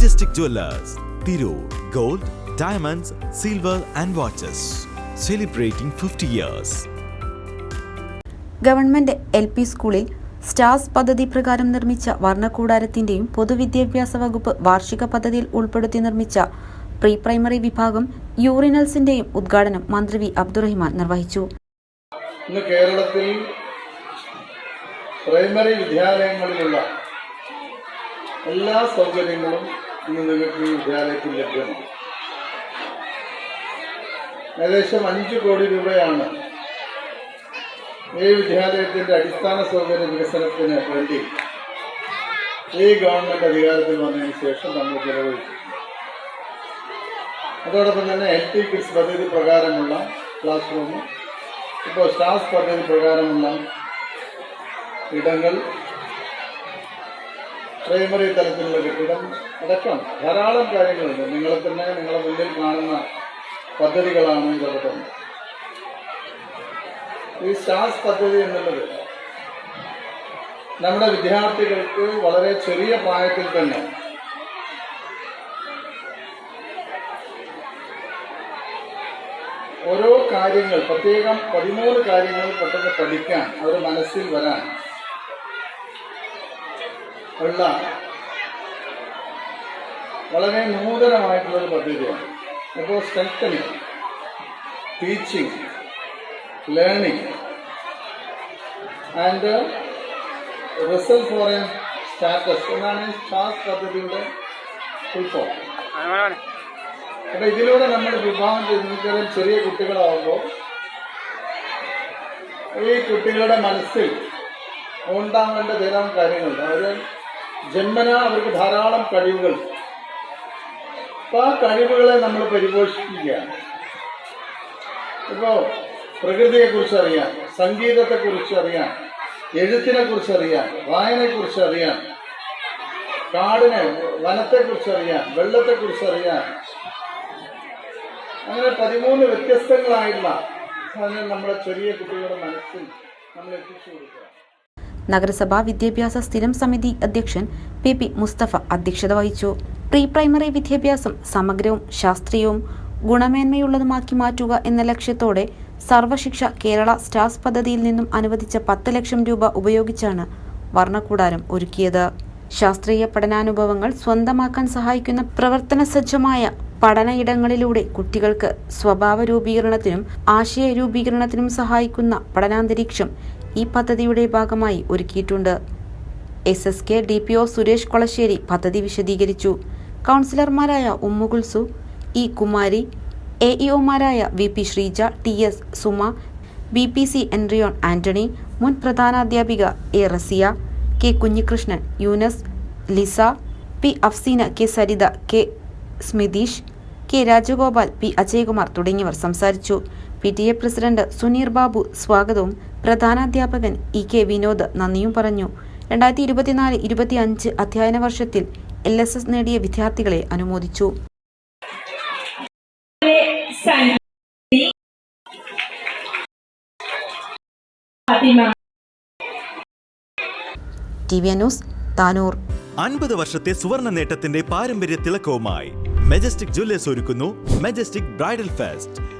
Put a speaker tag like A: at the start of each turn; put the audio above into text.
A: Majestic jewellers Tirur gold diamonds silver and watches celebrating fifty years
B: government L P സ്കൂളിൽ STARS പദ്ധതി പ്രകാരം നിർമ്മിച്ച വർണക്കൂടാരത്തിന്റെയും പൊതുവിദ്യാഭ്യാസ വകുപ്പ് വാർഷിക പദ്ധതിയിൽ ഉൾപ്പെടുത്തി നിർമ്മിച്ച പ്രീ പ്രൈമറി വിഭാഗം യൂറിനൽസിന്റെയും ഉദ്ഘാടനം മന്ത്രി വി അബ്ദുറഹിമാൻ നിർവഹിച്ചു.
C: ഇന്ന് കേരളത്തിൽ പ്രൈമറി വിദ്യാലയങ്ങളിലുള്ള എല്ലാ സൗകര്യങ്ങളും വിദ്യാലയത്തിൽ ലഭ്യമാണ്. ഏകദേശം അഞ്ച് കോടി രൂപയാണ് ഈ വിദ്യാലയത്തിന്റെ അടിസ്ഥാന സൗകര്യ വികസനത്തിന് വേണ്ടി ഈ ഗവൺമെന്റ് അധികാരത്തിൽ വന്നതിന് ശേഷം നമ്മൾ ചെലവഴിച്ചു. അതോടൊപ്പം തന്നെ എൽ ടി കിഡ്സ് പദ്ധതി പ്രകാരമുള്ള ക്ലാസ് റൂം ഇപ്പോൾ സ്റ്റാഫ് പദ്ധതി പ്രകാരമുള്ള ഇടങ്ങൾ പ്രൈമറി തലത്തിലുള്ള കെട്ടിടം. അടക്കം ധാരാളം കാര്യങ്ങളുണ്ട്. നിങ്ങളെ തന്നെ നിങ്ങളെ മുന്നിൽ കാണുന്ന പദ്ധതികളാണ് ഇതൊക്കെ. ഈ സാസ് പദ്ധതി എന്നുള്ളത് നമ്മുടെ വിദ്യാർത്ഥികൾക്ക് വളരെ ചെറിയ പ്രായത്തിൽ തന്നെ ഓരോ കാര്യങ്ങൾ പ്രത്യേകം പതിമൂന്ന് കാര്യങ്ങൾ പെട്ടെന്ന് പഠിക്കാൻ അവരുടെ മനസ്സിൽ വരാൻ ഉള്ള വളരെ നൂതനമായിട്ടുള്ള ഒരു പദ്ധതിയാണ്. അപ്പോൾ strengthening teaching learning and result for a status എന്നാണ് ഈ സ്റ്റാർസ് പദ്ധതിയുടെ ഉത്ഭവം അപ്പൊ ഇതിലൂടെ നമ്മൾ വിഭാഗം ചെയ്തിരിക്കുന്നത് ചെറിയ കുട്ടികളാവുമ്പോൾ ഈ കുട്ടികളുടെ മനസ്സിൽ ഉണ്ടാവേണ്ട ധാരാളം കാര്യങ്ങളുണ്ട്. അവർ ജന്മന അവർക്ക് ധാരാളം കഴിവുകൾ. അപ്പോൾ ആ കഴിവുകളെ നമ്മൾ പരിപോഷിപ്പിക്കുകയാണ് പ്രകൃതിയെ കുറിച്ച് അറിയാം സംഗീതത്തെ കുറിച്ച് അറിയാം എഴുത്തിനെ കുറിച്ച് അറിയാം വായനയെ കുറിച്ച് അറിയാം കാടിനെ വനത്തെ കുറിച്ച് അറിയാം വെള്ളത്തെ കുറിച്ച് അറിയാം അങ്ങനെ പതിമൂന്ന് വ്യത്യസ്തങ്ങളായിട്ടുള്ള നമ്മുടെ ചെറിയ കുട്ടികളുടെ മനസ്സിൽ നമ്മൾ എത്തിച്ചു കൊടുക്കുക.
B: നഗരസഭാ വിദ്യാഭ്യാസ സ്ഥിരം സമിതി അധ്യക്ഷൻ പി പി മുസ്തഫ അധ്യക്ഷത വഹിച്ചു. പ്രീ പ്രൈമറി വിദ്യാഭ്യാസം സമഗ്രവും ശാസ്ത്രീയവും ഗുണമേന്മയുള്ളതുമാക്കി മാറ്റുക എന്ന ലക്ഷ്യത്തോടെ സർവശിക്ഷ കേരള സ്റ്റാർസ് പദ്ധതിയിൽ നിന്നും അനുവദിച്ച പത്ത് ലക്ഷം രൂപ ഉപയോഗിച്ചാണ് വർണക്കൂടാരം ഒരുക്കിയത്. ശാസ്ത്രീയ പഠനാനുഭവങ്ങൾ സ്വന്തമാക്കാൻ സഹായിക്കുന്ന പ്രവർത്തന സജ്ജമായ പഠനയിടങ്ങളിലൂടെ കുട്ടികൾക്ക് സ്വഭാവ രൂപീകരണത്തിനും ആശയ രൂപീകരണത്തിനും സഹായിക്കുന്ന പഠനാന്തരീക്ഷം ഈ പദ്ധതിയുടെ ഭാഗമായി ഒരുക്കിയിട്ടുണ്ട്. S S K D P O Suresh Kolassery പദ്ധതി വിശദീകരിച്ചു. കൗൺസിലർമാരായ Ummukulsu E Kumari A E ഒമാരായ V P Sreeja T S Suma B P C എൻറിയോൺ Antony മുൻ പ്രധാനാധ്യാപിക A Rasiya K Kunhikrishnan Yunus Lisa P Afseena K Saritha K Smitheesh K Rajagopal P Ajayakumar തുടങ്ങിയവർ സംസാരിച്ചു. P T A president Suneer Babu സ്വാഗതവും പ്രധാനാധ്യാപകൻ E K Vinod നന്ദിയും പറഞ്ഞു. രണ്ടായിരത്തി ഇരുപത്തിനാല് ഇരുപത്തി അഞ്ച് അധ്യയന വർഷത്തിൽ എൽ എസ് എസ് നേടിയ വിദ്യാർത്ഥികളെ അനുമോദിച്ചു. താനൂർ.
A: അൻപത് വർഷത്തെ സുവർണ നേട്ടത്തിന്റെ പാരമ്പര്യ തിളക്കവുമായി മെജസ്റ്റിക് ജ്വല്ലേഴ്സ് ഒരുക്കുന്നു Majestic bridal fest.